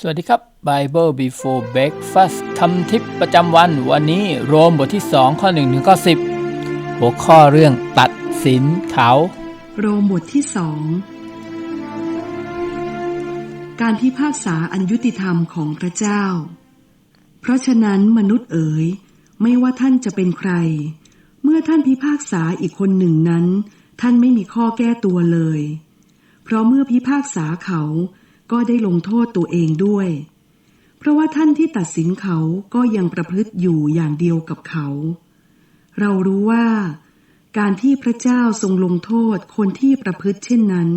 สวัสดีครับ Bible Before Breakfast คำทิปประจำวันวันนี้โรมบทที่ 2 ข้อ1ถึงข้อ10 หัวข้อเรื่องตัดสินเขา โรมบทที่สองการพิพากษาอันยุติธรรมของพระเจ้า เพราะฉะนั้นมนุษย์เอ๋ย ไม่ว่าท่านจะเป็นใคร เมื่อท่านพิพากษาอีกคนหนึ่งนั้น ท่านไม่มีข้อแก้ตัวเลย เพราะเมื่อพิพากษาเขา ก็ได้ลงโทษตัวเองด้วย เพราะว่าท่านที่ตัดสินเขาก็ยังประพฤติอยู่อย่างเดียวกับเขา เรารู้ว่า การที่พระเจ้าทรงลงโทษคนที่ประพฤติเช่นนั้น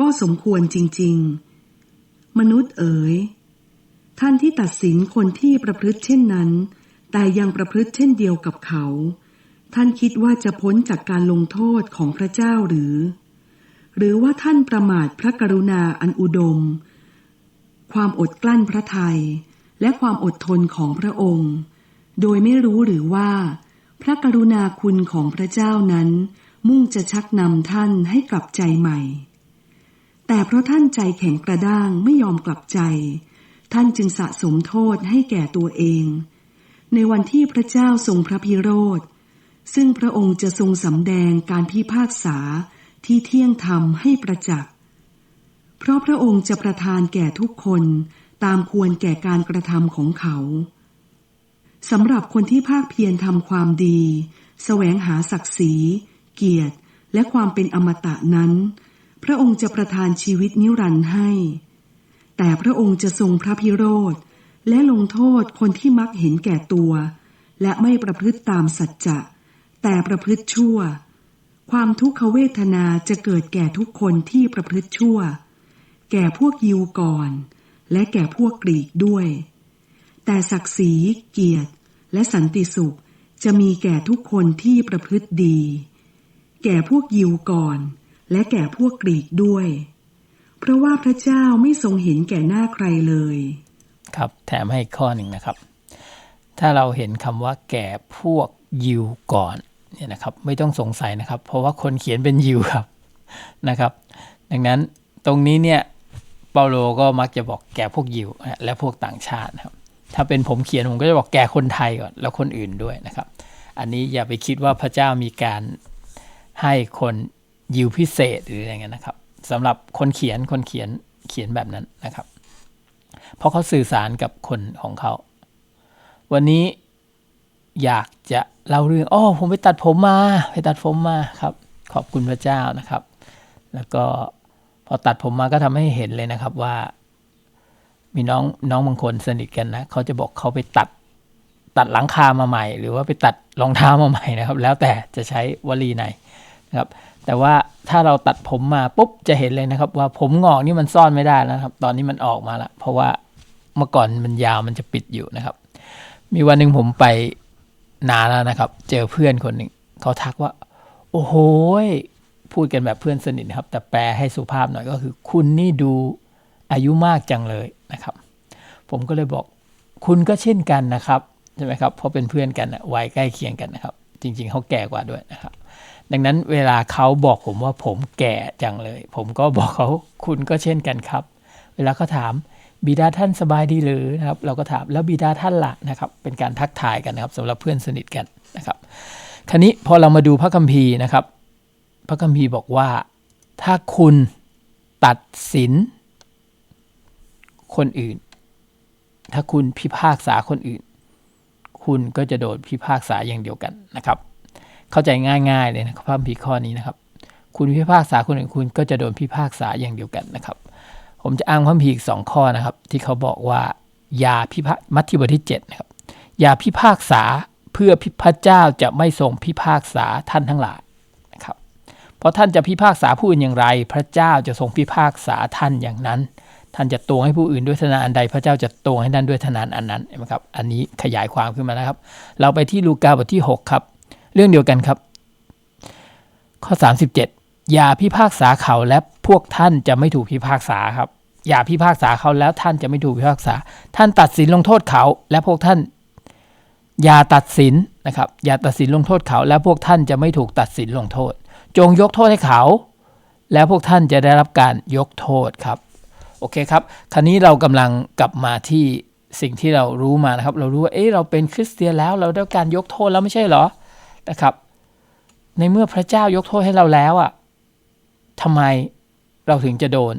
ก็สมควรจริง ๆ มนุษย์เอ๋ย ท่านที่ตัดสินคนที่ประพฤติเช่นนั้น แต่ยังประพฤติเช่นเดียวกับเขา ท่านคิดว่าจะพ้นจากการลงโทษของพระเจ้าหรือหรือว่าท่านประมาทพระกรุณาอันอุดม ความอดกลั้นพระทัยและความอดทนของพระองค์ โดยไม่รู้หรือว่า พระกรุณาคุณของพระเจ้านั้น มุ่งจะชักนำท่านให้กลับใจใหม่ แต่เพราะท่านใจแข็งกระด้างไม่ยอมกลับใจ ท่านจึงสะสมโทษให้แก่ตัวเอง ในวันที่พระเจ้าทรงพระพิโรธ ซึ่งพระองค์จะทรงสำแดงการพิพากษาที่เที่ยงธรรมให้ประจักษ์ เพราะพระองค์จะประทานแก่ทุกคนตามควรแก่การกระทำของเขาสำหรับคนที่ภาคเพียรทำความดีแสวงหาศักดิ์ศรี เกียรติ และความเป็นอมตะนั้น พระองค์จะประทานชีวิตนิรันดร์ให้ แต่พระองค์จะทรงพระพิโรธ และลงโทษคนที่มักเห็นแก่ตัว และไม่ประพฤติตามสัจจะ แต่ประพฤติชั่ว ความทุกขเวทนาจะเกิดแก่ทุกคนที่ประพฤติชั่ว แก่พวกยิวก่อน และแก่พวกกรีกด้วย แต่ศักดิ์ศรีเกียรติ และสันติสุขจะมีแก่ทุกคนที่ประพฤติดี แก่พวกยิวก่อน และแก่พวกกรีกด้วย เพราะว่าพระเจ้าไม่ทรงเห็นแก่หน้าใครเลย ครับแถมให้ข้อหนึ่งนะครับ ถ้าเราเห็นคำว่า แก่พวกยิวก่อนเนี่ยนะครับไม่ต้องสงสัยนะครับ เพราะว่าคนเขียนเป็นยิวครับนะครับ ดังนั้นตรงนี้เนี่ย เปาโลก็มักจะบอกแก่พวกยิวและพวกต่างชาตินะครับ ถ้าเป็นผมเขียนผมก็จะบอกแก่คนไทยก่อนแล้วคนอื่นด้วยนะครับ อันนี้อย่าไปคิดว่าพระเจ้ามีการให้คนยิวพิเศษหรืออะไรเงี้ยนะครับสำหรับคนเขียนคนเขียนเขียนแบบนั้นนะครับ เพราะเขาสื่อสารกับคนของเขา วันนี้อยากจะเล่าเรื่องอ๋อผมไปตัดผมมา ไปตัดผมมาครับ ขอบคุณพระเจ้านะครับ แล้วก็ พอตัดผมมาก็ทำให้เห็นเลยนะครับว่า มีน้องน้องบางคนสนิทกันนะเขาจะบอกเขาไปตัดตัดหลังคามาใหม่ หรือว่าไปตัดรองเท้ามาใหม่นะครับ แล้วแต่จะใช้วลีไหนนะครับ แต่ว่าถ้าเราตัดผมมาปุ๊บจะเห็นเลยนะครับ ว่าผมงอกนี่มันซ่อนไม่ได้แล้วครับ ตอนนี้มันออกมาล้วเพราะว่าเมื่อก่อนมันยาวมันจะปิดอยู่นะครับ มีวันหนึ่งผมไปนานแล้วนะครับ เจอเพื่อนคนหนึ่งเขาทักว่า โอ้โห พูดกันแบบเพื่อนสนิทนะครับ แต่แปลให้สุภาพหน่อยก็คือ คุณนี่ดูอายุมากจังเลยนะครับ ผมก็เลยบอก คุณก็เช่นกันนะครับใช่ไหมครับเพราะเป็นเพื่อนกันวัยใกล้เคียงกันนะครับ จริง ๆเขาแก่กว่าด้วยนะครับ ดังนั้นเวลาเขาบอกผมว่าผมแก่จังเลย ผมก็บอกเขาคุณก็เช่นกันครับ เวลาเขาถามบิดาท่านสบายดีหรือนะครับ เราก็ถามแล้วบิดาท่านละนะครับ เป็นการทักทายกันนะครับสำหรับเพื่อนสนิทกันนะครับครนี้พอเรามาดูพระคัมภีร์นะครับ พระคัมภีร์บอกว่า ถ้าคุณตัดสิน คนอื่น ถ้าคุณพิพากษาคนอื่น คุณก็จะโดนพิพากษาอย่างเดียวกันนะครับ เข้าใจง่ายๆเลยนะครับพระคัมภีร์ข้อนี้นะครับ คุณพิพากษาคนอื่นคุณก็จะโดนพิพากษาอย่างเดียวกันนะครับ ผมจะอ้างพระคัมภีร์อีกสองข้อนะครับ ที่เขาบอกว่าอย่าพิพากมัทธิวบทที่7นะครับอย่าพิพากษาเพื่อพระเจ้าจะไม่ทรงพิพากษาท่านทั้งหลาย เพราะท่านจะพิพากษาผู้อื่นอย่างไร พระเจ้าจะทรงพิพากษาท่านอย่างนั้น ท่านจะตวงให้ผู้อื่นด้วยทนานอันใด พระเจ้าจะตวงให้ท่านด้วยทนานอันนั้นเห็นไหมครับ อันนี้ขยายความขึ้นมานะครับ เราไปที่ลูกาบทที่ 6 ครับ เรื่องเดียวกันครับ ข้อ 37 อย่าพิพากษาเขาและพวกท่านจะไม่ถูกพิพากษาครับ อย่าพิพากษาเขาแล้วท่านจะไม่ถูกพิพากษา ท่านตัดสินลงโทษเขา และพวกท่านอย่าตัดสินนะครับ อย่าตัดสินลงโทษเขา และพวกท่านจะไม่ถูกตัดสินลงโทษ จงยกโทษให้เขา แล้วพวกท่านจะได้รับการยกโทษครับ โอเคครับ คราวนี้เรากำลังกลับมาที่สิ่งที่เรารู้มานะครับ เรารู้ว่า เอ๊ะเราเป็นคริสเตียนแล้ว เราได้การยกโทษแล้วไม่ใช่เหรอ นะครับ ในเมื่อพระเจ้ายกโทษให้เราแล้วอะ่ะทำไมเราถึงจะโดน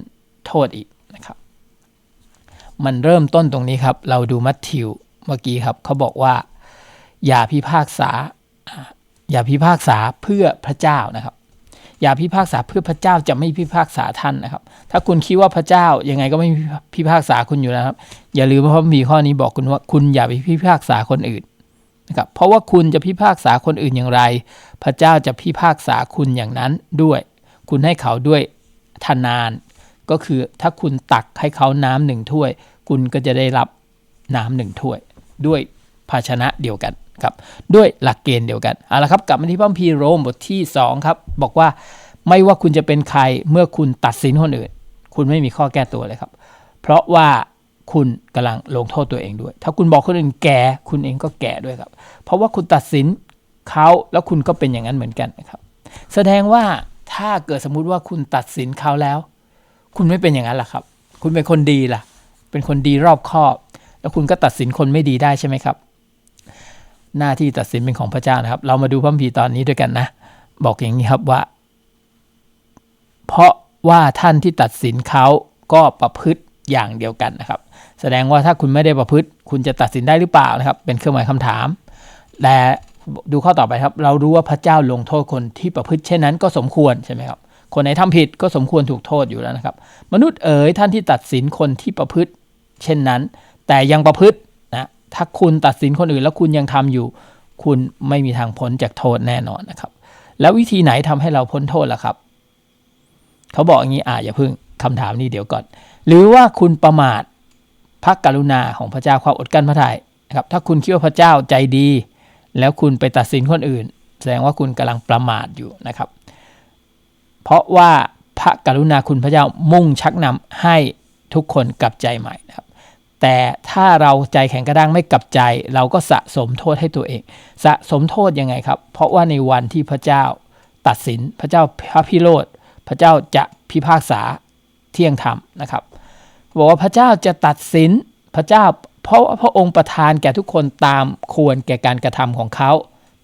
โทษอีกนะครับ มันเริ่มต้นตรงนี้ครับ เราดูมัทธิวเมื่อกี้ครับ เขาบอกว่า อย่าพิพากษา อย่าพิพากษาเพื่อพระเจ้านะครับ อย่าพิพากษาเพื่อพระเจ้าจะไม่พิพากษาท่านนะครับ ถ้าคุณคิดว่าพระเจ้ายังไงก็ไม่พิพากษาคุณอยู่แล้วครับ อย่าลืมว่าพระมีข้อนี้บอกคุณว่าคุณอย่าไปพิพากษาคนอื่นนะครับ เพราะว่าคุณจะพิพากษาคนอื่นอย่างไร พระเจ้าจะพิพากษาคุณอย่างนั้นด้วย คุณให้เขาด้วยทานาน ก็คือถ้าคุณตักให้เขาน้ำหนึ่งถ้วย คุณก็จะได้รับน้ำหนึ่งถ้วย ด้วยภาชนะเดียวกัน ครับด้วยหลักเกณฑ์เดียวกันเอาละครับกลับมาที่พระคัมภีร์โรมบทที่2ครับบอกว่าไม่ว่าคุณจะเป็นใครเมื่อคุณตัดสินคนอื่น คุณไม่มีข้อแก้ตัวเลยครับ เพราะว่าคุณกำลังลงโทษตัวเองด้วย ถ้าคุณบอกคนอื่นแก่คุณเองก็แก่ด้วยครับ เพราะว่าคุณตัดสินเขาแล้วคุณก็เป็นอย่างนั้นเหมือนกันนะครับ แสดงว่าถ้าเกิดสมมุติว่าคุณตัดสินเขาแล้ว คุณไม่เป็นอย่างนั้นล่ะครับ คุณเป็นคนดีล่ะ เป็นคนดีรอบคอบ แล้วคุณก็ตัดสินคนไม่ดีได้ใช่ไหมครับ หน้าที่ตัดสินเป็นของพระเจ้านะครับ เรามาดูพระคัมภีร์ตอนนี้ด้วยกันนะ บอกอย่างนี้ครับว่า เพราะว่าท่านที่ตัดสินเขาก็ประพฤติอย่างเดียวกันนะครับ แสดงว่าถ้าคุณไม่ได้ประพฤติ คุณจะตัดสินได้หรือเปล่านะครับ เป็นเครื่องหมายคำถามและดูข้อต่อไปครับ เรารู้ว่าพระเจ้าลงโทษคนที่ประพฤติเช่นนั้นก็สมควรใช่ไหมครับ คนไหนทำผิดก็สมควรถูกโทษอยู่แล้วนะครับ มนุษย์เอ๋ยท่านที่ตัดสินคนที่ประพฤติ เช่นนั้น แต่ยังประพฤติ ถ้าคุณตัดสินคนอื่นแล้วคุณยังทำอยู่ คุณไม่มีทางพ้นจากโทษแน่นอนนะครับ แล้ววิธีไหนทำให้เราพ้นโทษล่ะครับ เขาบอกอย่างนี้อ่าอย่าเพิ่งคำถามนี้เดี๋ยวก่อน หรือว่าคุณประมาทพระกรุณาของพระเจ้าความอดกั้นพระทัยนะครับ ถ้าคุณคิดว่าพระเจ้าใจดี แล้วคุณไปตัดสินคนอื่น แสดงว่าคุณกำลังประมาทอยู่นะครับ เพราะว่าพระกรุณาคุณพระเจ้ามุ่งชักนำให้ทุกคนกลับใจใหม่นะครับ แต่ถ้าเราใจแข็งกระด้างไม่กลับใจ เราก็สะสมโทษให้ตัวเอง สะสมโทษยังไงครับ เพราะว่าในวันที่พระเจ้าตัดสินพระเจ้าพระพิโรธพระเจ้าจะพิพากษาเที่ยงธรรมนะครับบอกว่าพระเจ้าจะตัดสินพระเจ้า เพราะพระองค์ประทานแก่ทุกคนตามควรแก่การกระทำของเขา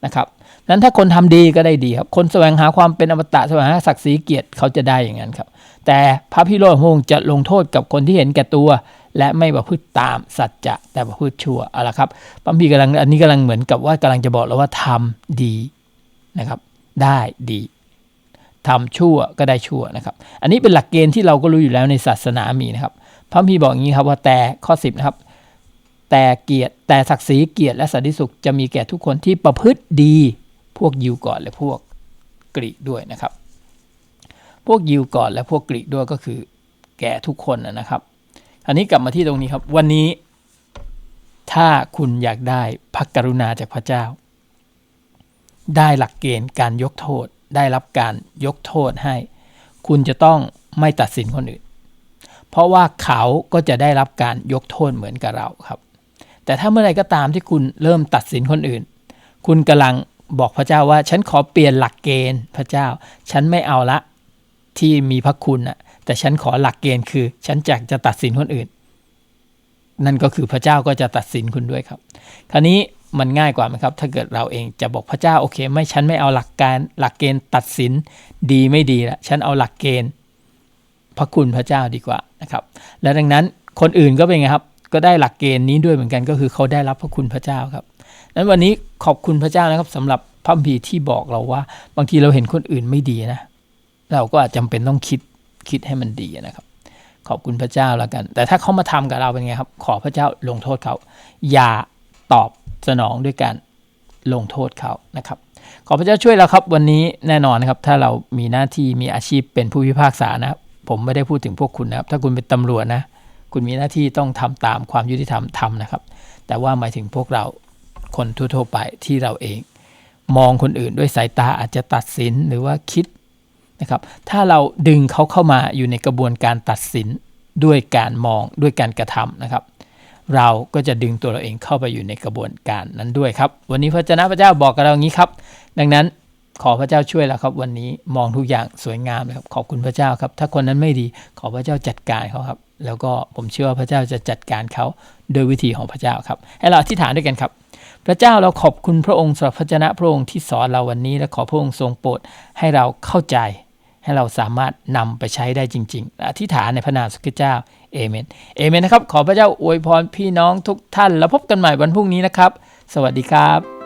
นะครับนั้นถ้าคนทำดีก็ได้ดีครับคนแสวงหาความเป็นอมตะแสวงหาศักดิ์ศรีเกียรติเขาจะได้อย่างนั้นครับ แต่พระพิโรธพระองค์จะลงโทษกับคนที่เห็นแก่ตัว และไม่ประพฤติตามสัจจะแต่ประพฤติชั่วเอาละครับปัมพีกำลังอันนี้กำลังเหมือนกับว่ากำลังจะบอกเราว่าทำดีนะครับ ได้ดีทำชั่วก็ได้ชั่วนะครับ อันนี้เป็นหลักเกณฑ์ที่เราก็รู้อยู่แล้วในศาสนามีนะครับพระพีบอกอย่างนี้ครับว่าแต่ข้อ 10 นะครับ แต่เกียรติแต่ศักดิ์ศรีเกียรติและสันติสุขจะมีแก่ทุกคนที่ประพฤติดีพวกยิวก่อนและพวกกรีกด้วยนะครับ พวกยิวก่อนและพวกกรีกด้วยก็คือแก่ทุกคนนะครับ อันนี้กลับมาที่ตรงนี้ครับ วันนี้ ถ้าคุณอยากได้พระกรุณาจากพระเจ้า ได้หลักเกณฑ์การยกโทษ ได้รับการยกโทษให้ คุณจะต้องไม่ตัดสินคนอื่น เพราะว่าเขาก็จะได้รับการยกโทษเหมือนกับเราครับ แต่ถ้าเมื่อไรก็ตามที่คุณเริ่มตัดสินคนอื่น คุณกำลังบอกพระเจ้าว่า ฉันขอเปลี่ยนหลักเกณฑ์พระเจ้า ฉันไม่เอาละที่มีพระคุณนะ แต่ฉันขอหลักเกณฑ์คือ ฉันจะจะตัดสินคนอื่น นั่นก็คือพระเจ้าก็จะตัดสินคุณด้วยครับ คราวนี้มันง่ายกว่าไหมครับ ถ้าเกิดเราเองจะบอกพระเจ้าโอเค ไม่ฉันไม่เอาหลักการหลักเกณฑ์ตัดสินดีไม่ดีละฉันเอาหลักเกณฑ์ พระคุณพระเจ้าดีกว่านะครับ และดังนั้นคนอื่นก็เป็นไงครับ ก็ได้หลักเกณฑ์นี้ด้วยเหมือนกันก็คือเขาได้รับพระคุณพระเจ้าครับนั้นวันนี้ขอบคุณพระเจ้านะครับสำหรับพระคัมภีที่บอกเราว่า บางทีเราเห็นคนอื่นไม่ดีนะ เราก็อาจจำเป็นต้องคิด คิดให้มันดีนะครับ ขอบคุณพระเจ้าแล้วกัน แต่ถ้าเขามาทำกับเราเป็นไงครับ ขอพระเจ้าลงโทษเขา อย่าตอบสนองด้วยการลงโทษเขานะครับขอพระเจ้าช่วยเราครับวันนี้แน่นอนนะครับ ถ้าเรามีหน้าที่มีอาชีพเป็นผู้พิพากษานะผมไม่ได้พูดถึงพวกคุณนะครับ ถ้าคุณเป็นตำรวจนะ คุณมีหน้าที่ต้องทำตามความยุติธรรมทำนะครับ แต่ว่าหมายถึงพวกเราคนทั่วๆไปที่เราเอง มองคนอื่นด้วยสายตาอาจจะตัดสินหรือว่าคิด นะครับ ถ้าเราดึงเขาเข้ามาอยู่ในกระบวนการตัดสินด้วยการมองด้วยการกระทำนะครับ เราก็จะดึงตัวเราเองเข้าไปอยู่ในกระบวนการนั้นด้วยครับ วันนี้พระเจ้าพระเจ้าบอกกับเราอย่างนี้ครับ ดังนั้นขอพระเจ้าช่วยแล้วครับ วันนี้มองทุกอย่างสวยงามเลยครับขอบคุณพระเจ้าครับ ถ้าคนนั้นไม่ดีขอพระเจ้าจัดการเขาครับ แล้วก็ผมเชื่อว่าพระเจ้าจะจัดการเขาโดยวิธีของพระเจ้าครับ ให้เราอธิษฐานด้วยกันครับ พระเจ้าเราขอบคุณพระองค์สำหรับพระเจ้าพระองค์ที่สอนเราวันนี้และขอพระองค์ทรงโปรดให้เราเข้าใจ ให้เราสามารถนำไปใช้ได้จริงๆ อธิษฐานในพระนามสุขเจ้าเอเมนเอเมนนะครับ ขอพระเจ้าอวยพรพี่น้องทุกท่าน แล้วพบกันใหม่วันพรุ่งนี้นะครับ สวัสดีครับ